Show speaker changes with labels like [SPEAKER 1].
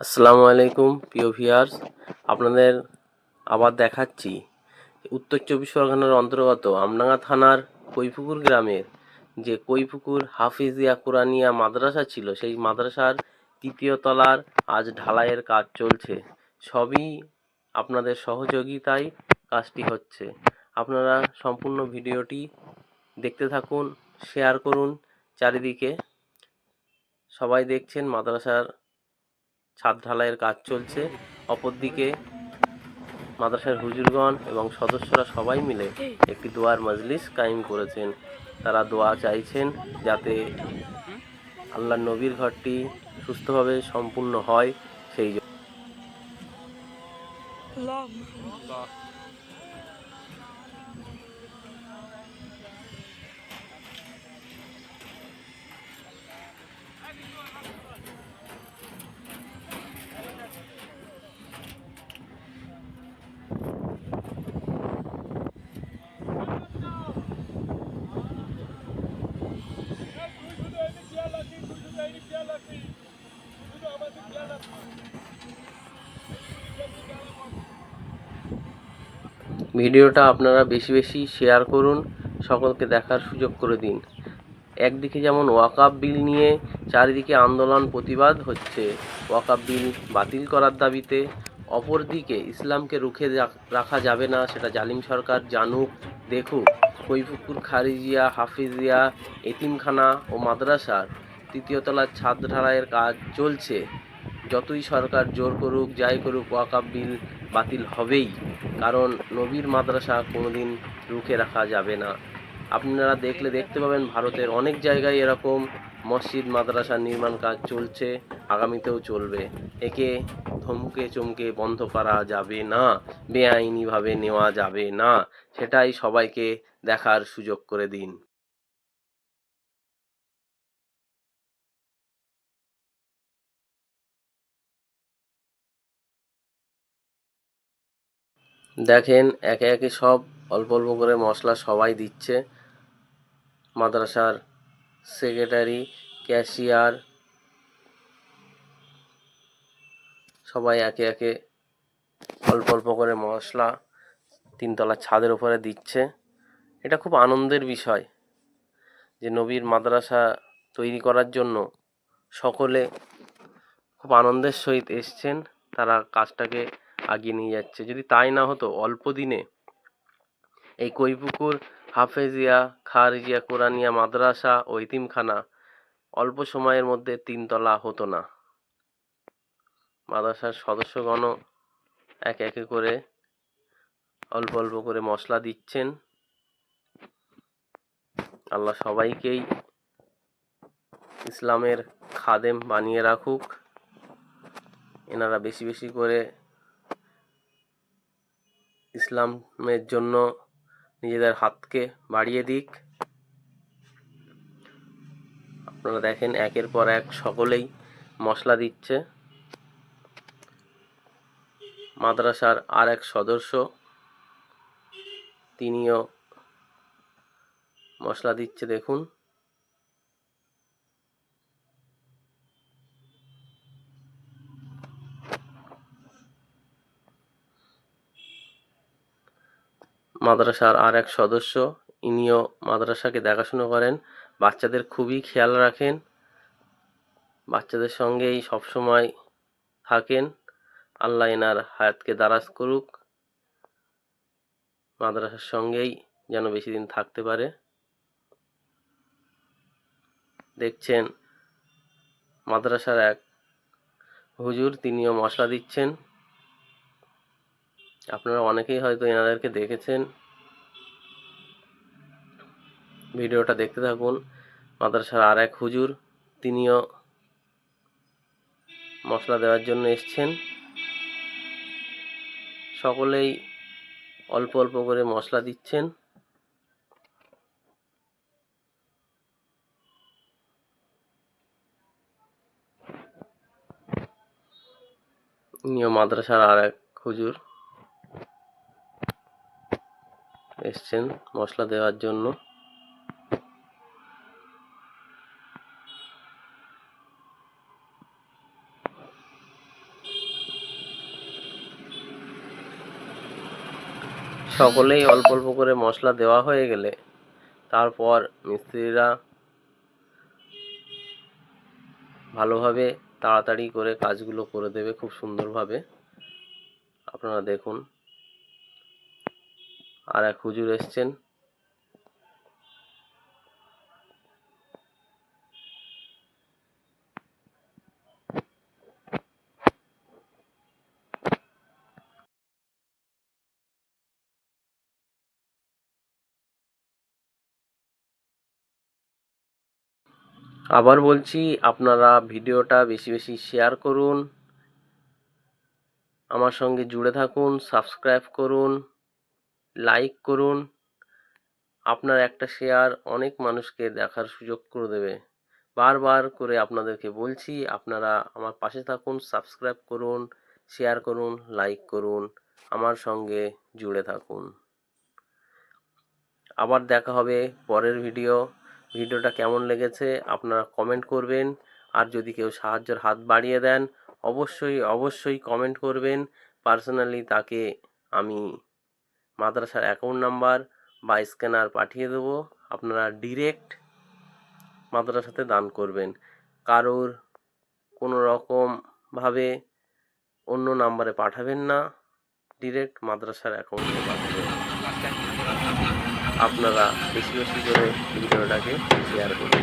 [SPEAKER 1] আসসালামু আলাইকুম, প্রিয় ভিউয়ার্স। আপনাদের আবার দেখাচ্ছি উত্তর চব্বিশ পরগনার অন্তর্গত আমডাঙ্গা থানার কৈপুকুর গ্রামের যে কৈপুকুর হাফিজিয়া কোরআনিয়া মাদ্রাসা ছিল, সেই মাদ্রাসার তৃতীয় তলার আজ ঢালাইয়ের কাজ চলছে। সবই আপনাদের সহযোগিতায় কাজটি হচ্ছে। আপনারা সম্পূর্ণ ভিডিওটি দেখতে থাকুন, শেয়ার করুন, চারিদিকে সবাই দেখছেন মাদ্রাসার ছাদ ঢালাইয়ের কাজ চলছে। অপরদিকে মাদ্রাসার হুজুরগণ এবং সদস্যরা সবাই মিলে একটি দোয়ার মজলিস কায়েম করেছেন। তারা দোয়া চাইছেন যাতে আল্লাহ নবীর ঘরটি সুস্থভাবে সম্পূর্ণ হয় সেই জন্য। ভিডিওটা আপনারা বেশি বেশি শেয়ার করুন, সকলকে দেখার সুযোগ করে দিন। একদিকে যেমন ওয়াকাব বিল নিয়ে চারিদিকে আন্দোলন প্রতিবাদ হচ্ছে ওয়াকাব বিল বাতিল করার দাবিতে, অপরদিকে ইসলামকে রুখে রাখা যাবে না, সেটা জালিম সরকার জানুক, দেখুক। কৈপুকুর খারিজিয়া, হাফিজিয়া, এতিমখানা ও মাদ্রাসার তৃতীয়তলার ছাদ ঢালাইয়ের কাজ চলছে। যতই সরকার জোর করুক, যাই করুক ওয়াকাব বিল বাতিল হবেই। কারণ নবীর মাদ্রাসা কোনোদিন রুখে রাখা যাবে না। আপনারা দেখলে দেখতে পাবেন ভারতের অনেক জায়গায় এরকম মসজিদ, মাদ্রাসা নির্মাণ কাজ চলছে, আগামীতেও চলবে। একে ধমকে চমকে বন্ধ করা যাবে না, বেআইনিভাবে নেওয়া যাবে না। সেটাই সবাইকে দেখার সুযোগ করে দিন। দেখেন, একে একে সব অল্প অল্প করে মশলা সবাই দিচ্ছে। মাদ্রাসার সেক্রেটারি ক্যাশিয়ার সবাই একে একে অল্প অল্প করে মশলা তিনতলা ছাদের উপরে দিচ্ছে। এটা খুব আনন্দের বিষয় যে নবীর মাদ্রাসা তৈরি করার জন্য সকলে খুব আনন্দের সহিত এসছেন। তারা কাজটাকে আগিয়ে নিয়ে যাচ্ছে। যদি তাই না হতো, অল্প দিনে এই কৈপুকুর হাফেজিয়া, খারিজিয়া, কোরআনিয়া, মাদ্রাসা ও ইতিমখানা অল্প সময়ের মধ্যে তিনতলা হতো না। মাদ্রাসার সদস্যগণও এক একে করে অল্প অল্প করে মশলা দিচ্ছেন। আল্লাহ সবাইকেই ইসলামের খাদেম বানিয়ে রাখুক। এনারা বেশি বেশি করে ইসলামের জন্য নিজেদের হাতকে বাড়িয়ে দিক। আপনারা দেখেন, একের পর এক সকলেই মশলা দিচ্ছে। মাদ্রাসার আর এক সদস্য তিনিও মশলা দিচ্ছে, দেখুন। মাদ্রাসার আর এক সদস্য, ইনিও মাদ্রাসাকে দেখাশুনো করেন। বাচ্চাদের খুবই খেয়াল রাখেন। বাচ্চাদের সঙ্গেই সবসময় থাকেন। আল্লাহ এনার হায়াতকে দারাজ করুক। মাদ্রাসার সঙ্গেই যেন বেশি দিন থাকতে পারে। দেখছেন, মাদ্রাসার এক হুজুর তিনিও মশলা দিচ্ছেন। আপনারা অনেকেই হয়তো এনাদেরকে দেখেছেন। ভিডিওটা দেখতে থাকুন। মাদ্রাসার আর এক হুজুর, তিনিও মশলা দেওয়ার জন্য এসছেন। সকলেই অল্প অল্প করে মশলা দিচ্ছেন। ইনিও মাদ্রাসার আর এক হুজুর। এসছেন মশলা দেওয়ার জন্য। সকলেই অল্প অল্প করে মশলা দেওয়া হয়ে গেলে তারপর মিস্ত্রিরা ভালোভাবে তাড়াতাড়ি করে কাজগুলো করে দেবে খুব সুন্দরভাবে। আপনারা দেখুন। আর এক হুজুর এসছেন। আবার বলছি, আপনারা ভিডিওটা বেশি বেশি শেয়ার করুন। আমার সঙ্গে জুড়ে থাকুন সাবস্ক্রাইব করুন। লাইক করুন। আপনার একটা শেয়ার অনেক মানুষকে দেখার সুযোগ করে দেবে। বারবার করে আপনাদেরকে বলছি, আপনারা আমার পাশে থাকুন সাবস্ক্রাইব করুন শেয়ার করুন লাইক করুন, আমার সঙ্গে জুড়ে থাকুন। আবার দেখা হবে পরের ভিডিও ভিডিওটা কেমন লেগেছে আপনারা কমেন্ট করবেন। আর যদি কেউ সাহায্যের হাত বাড়িয়ে দেন, অবশ্যই অবশ্যই কমেন্ট করবেন। পার্সোনালি তাকে আমি মাদ্রাসার অ্যাকাউন্ট নাম্বার বা স্ক্যানার পাঠিয়ে দেবো। আপনারা ডিরেক্ট মাদ্রাসাতে দান করবেন। কারোর কোনো রকমভাবে অন্য নাম্বারে পাঠাবেন না। ডিরেক্ট মাদ্রাসার অ্যাকাউন্টে পাঠাবেন। আপনারা বেশি বেশি করে ভিডিওটাকে শেয়ার করুন।